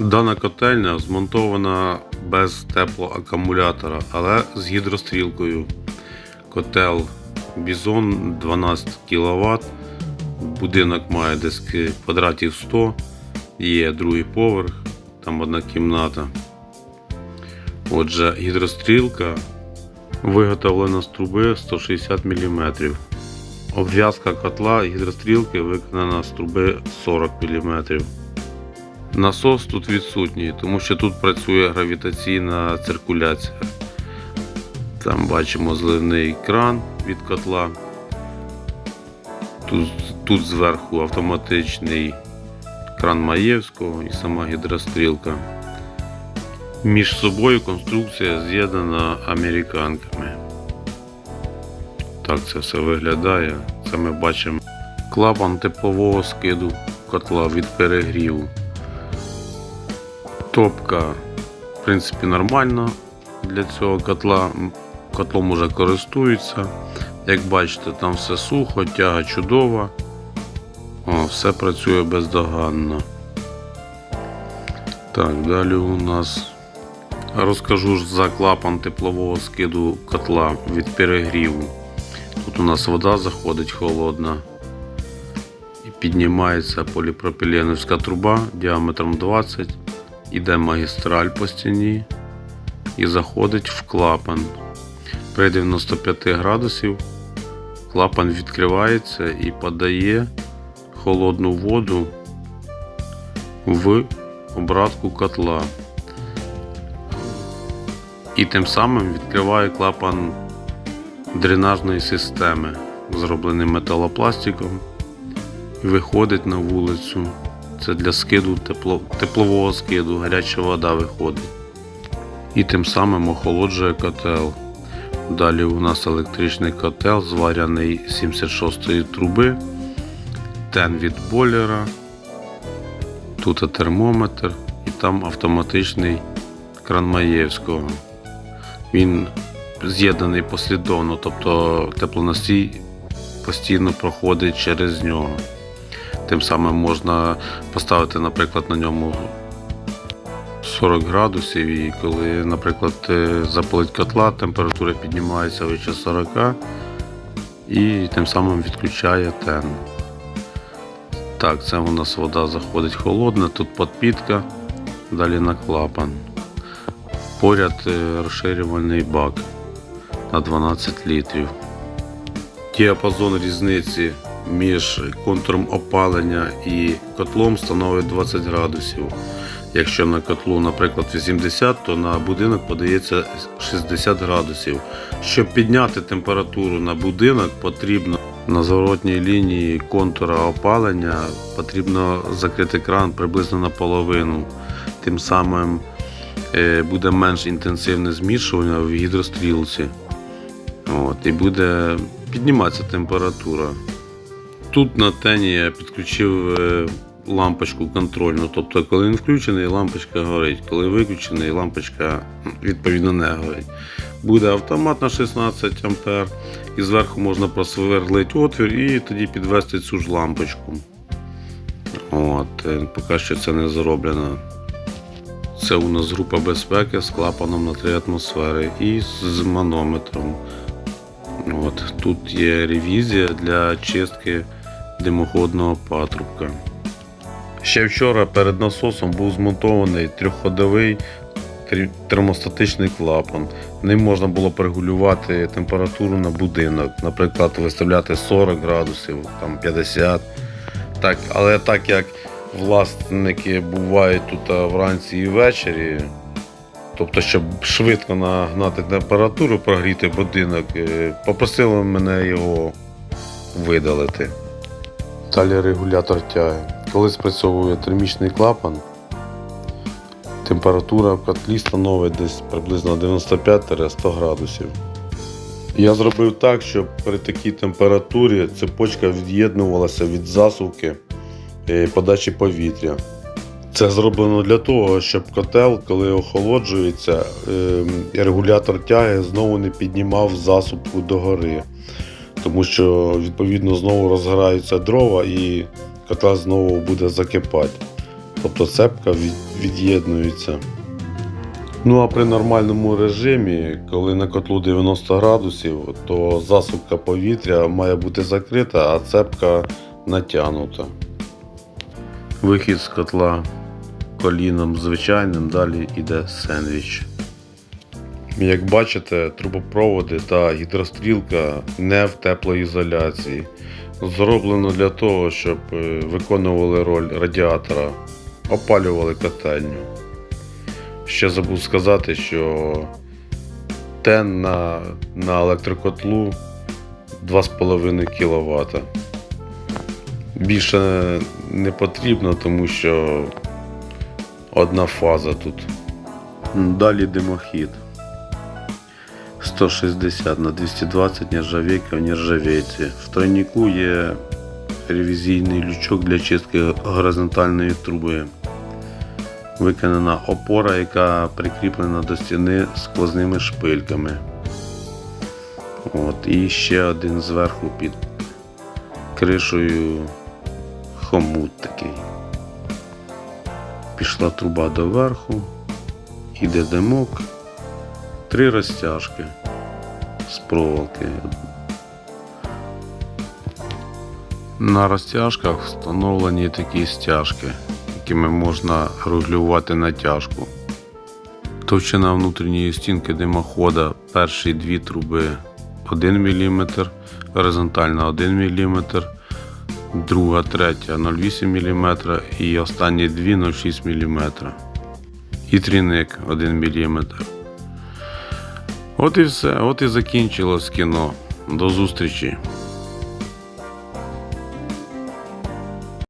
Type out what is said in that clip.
Дана котельня змонтована без теплоакумулятора, але з гідрострілкою. Котел Бізон 12 кВт. Будинок має десь квадратів 100, є другий поверх, там одна кімната. Отже, гідрострілка виготовлена з труби 160 мм. Обв'язка котла гідрострілки виконана з труби 40 мм. Насос тут відсутній, тому що тут працює гравітаційна циркуляція. Там бачимо зливний кран від котла. Тут, тут зверху автоматичний кран Маєвського і сама гідрострілка. Між собою конструкція з'єднана американками. Так це все виглядає. Це ми бачимо клапан теплового скиду котла від перегріву. Топка, в принципі, нормальна для цього котла. Котлом уже користуються. Як бачите, там все сухо, тяга чудова. О, все працює бездоганно. Так, далі у нас розкажу ж за клапан теплового скиду котла від перегріву. Тут у нас вода заходить холодна. І піднімається поліпропіленовська труба діаметром 20, іде магістраль по стіні і заходить в клапан. При 95 градусів клапан відкривається і подає холодну воду в обратку котла. І тим самим відкриває клапан дренажної системи, зроблений металопластиком, і виходить на вулицю. Це для скиду тепло, теплового скиду, гаряча вода виходить. І тим самим охолоджує котел. Далі у нас електричний котел, зваряний з 76-ї труби, тен від бойлера, тут термометр і там автоматичний кран Маєвського. Він з'єднаний послідовно, тобто теплоносій постійно проходить через нього. Тим самим можна поставити, наприклад, на ньому 40 градусів, і коли, наприклад, е, запалить котла, температура піднімається вище 40 і тим самим відключає тен. Так, це у нас вода заходить холодна, тут підпітка, далі на клапан. Поряд е, розширювальний бак на 12 літрів. Діапазон різниці між контуром опалення і котлом становить 20 градусів. Якщо на котлу, наприклад, 80, то на будинок подається 60 градусів. Щоб підняти температуру на будинок, потрібно на зворотній лінії контура опалення потрібно закрити кран приблизно наполовину. Тим самим е, буде менш інтенсивне змішування в гідрострілці. От, і буде підніматися температура. Тут на тені я підключив е, лампочку контрольну. Тобто, коли він включений, лампочка горить. Коли виключений, лампочка відповідно не горить. Буде автомат на 16 А, і зверху можна просверлити отвір і тоді підвести цю ж лампочку. От, е, поки що це не зроблено. Це у нас група безпеки з клапаном на 3 атмосфери і з манометром. От, тут є ревізія для чистки димоходного патрубка. Ще вчора перед насосом був змонтований трьохходовий термостатичний клапан. Ним можна було порегулювати температуру на будинок, наприклад, виставляти 40 градусів, там 50. Так, але так як власники бувають тут вранці і ввечері, тобто, щоб швидко нагнати температуру, прогріти будинок, е, попросили мене його видалити. Далі регулятор тяги. Коли спрацьовує термічний клапан, температура в котлі становить десь приблизно 95-100 градусів. Я зробив так, щоб при такій температурі цепочка від'єднувалася від засувки е, подачі повітря. Це зроблено для того, щоб котел, коли охолоджується, ем, регулятор тяги знову не піднімав засувку догори. Тому що відповідно знову розгораються дрова і котел знову буде закипати. тобто цепка від'єднується. Ну а при нормальному режимі, коли на котлу 90 градусів, то засувка повітря має бути закрита, а цепка натягнута. Вихід з котла коліном звичайним, далі йде сендвіч. Як бачите, трубопроводи та гідрострілка не в теплоізоляції. Зроблено для того, щоб е, виконували роль радіатора, опалювали котельню. Ще забув сказати, що тен на, на електрокотлу 2,5 кВт. Більше не потрібно, тому що одна фаза тут. Далі димохід. 160 на 220 нержавейка в нержавейці. В тройнику є ревізійний лючок для чистки горизонтальної труби. Виконана опора, яка прикріплена до стіни сквозними шпильками. От, і ще один зверху під кришею хомут такий. Пішла труба доверху, іде димок, три розтяжки з проволоки. На розтяжках встановлені такі стяжки, якими можна регулювати натяжку. Товщина внутрішньої стінки димохода перші дві труби 1 мм, горизонтальна 1 мм, друга, третя 0,8 мм і останні дві 0,6 мм. І трійник 1 мм. От і все, от і закінчилось кіно. До зустрічі!